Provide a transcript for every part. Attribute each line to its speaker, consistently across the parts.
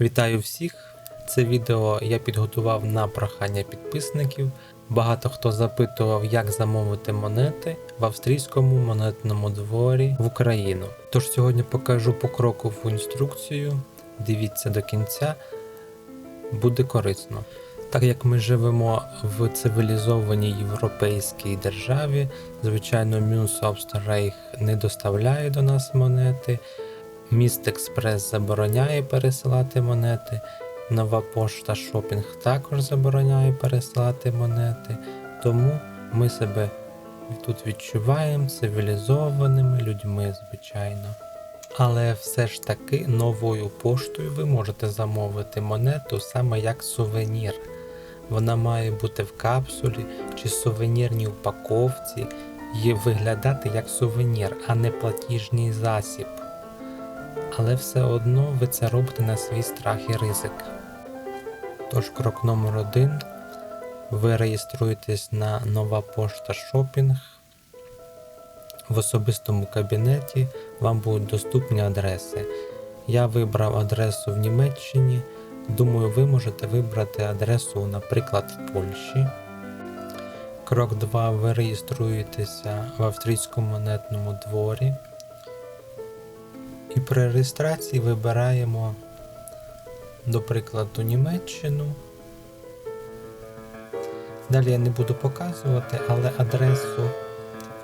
Speaker 1: Вітаю всіх! Це відео я підготував на прохання підписників. Багато хто запитував, як замовити монети в австрійському монетному дворі в Україну. Тож сьогодні покажу покрокову інструкцію. Дивіться до кінця, буде корисно. Так як ми живемо в цивілізованій європейській державі, звичайно, Мюнсобстерейх не доставляє до нас монети. Міст Експрес забороняє пересилати монети. Нова пошта Шопінг також забороняє пересилати монети. Тому ми себе тут відчуваємо цивілізованими людьми, звичайно. Але все ж таки новою поштою ви можете замовити монету саме як сувенір. Вона має бути в капсулі чи сувенірній упаковці і виглядати як сувенір, а не платіжний засіб але все одно ви це робите на свій страх і ризик. Тож крок номер один. Ви реєструєтесь на нова пошта шопінг. В особистому кабінеті вам будуть доступні адреси. Я вибрав адресу в Німеччині. Думаю, ви можете вибрати адресу, наприклад, в Польщі. Крок 2. Ви реєструєтеся в австрійському монетному дворі. При реєстрації вибираємо, до прикладу, Німеччину. Далі я не буду показувати, але адресу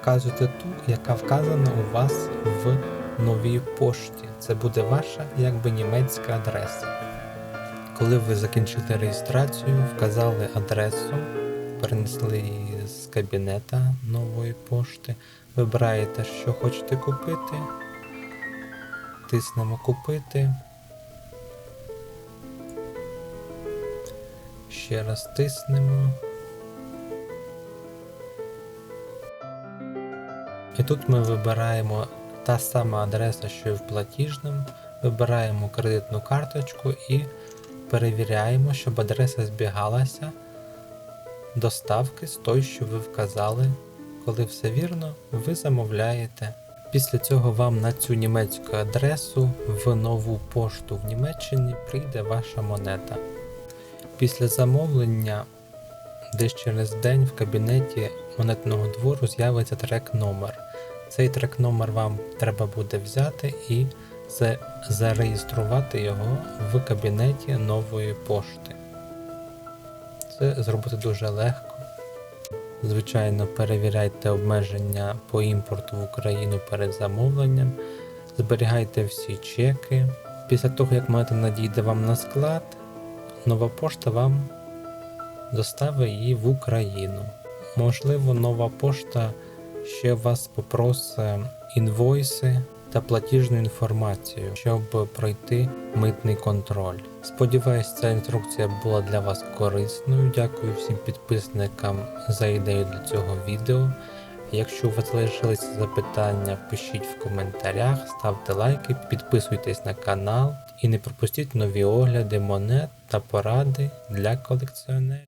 Speaker 1: вказуйте ту, яка вказана у вас в новій пошті. Це буде ваша якби німецька адреса. Коли ви закінчили реєстрацію, вказали адресу, перенесли її з кабінета нової пошти, вибираєте, що хочете купити тиснемо купити. Ще раз тиснемо. І тут ми вибираємо та сама адреса, що і в платіжному. Вибираємо кредитну карточку і перевіряємо, щоб адреса збігалася до ставки з той, що ви вказали. Коли все вірно, ви замовляєте. Після цього вам на цю німецьку адресу в нову пошту в Німеччині прийде ваша монета. Після замовлення, десь через день в кабінеті монетного двору з'явиться трек номер. Цей трек номер вам треба буде взяти і зареєструвати його в кабінеті нової пошти. Це зробити дуже легко. Звичайно, перевіряйте обмеження по імпорту в Україну перед замовленням, зберігайте всі чеки. Після того, як монета надійде вам на склад, нова пошта вам доставить її в Україну. Можливо, нова пошта ще вас попросить інвойси та платіжну інформацію, щоб пройти митний контроль. Сподіваюсь, ця інструкція була для вас корисною. Дякую всім підписникам за ідею для цього відео. Якщо у вас залишилися запитання, пишіть в коментарях, ставте лайки, підписуйтесь на канал і не пропустіть нові огляди монет та поради для колекціонерів.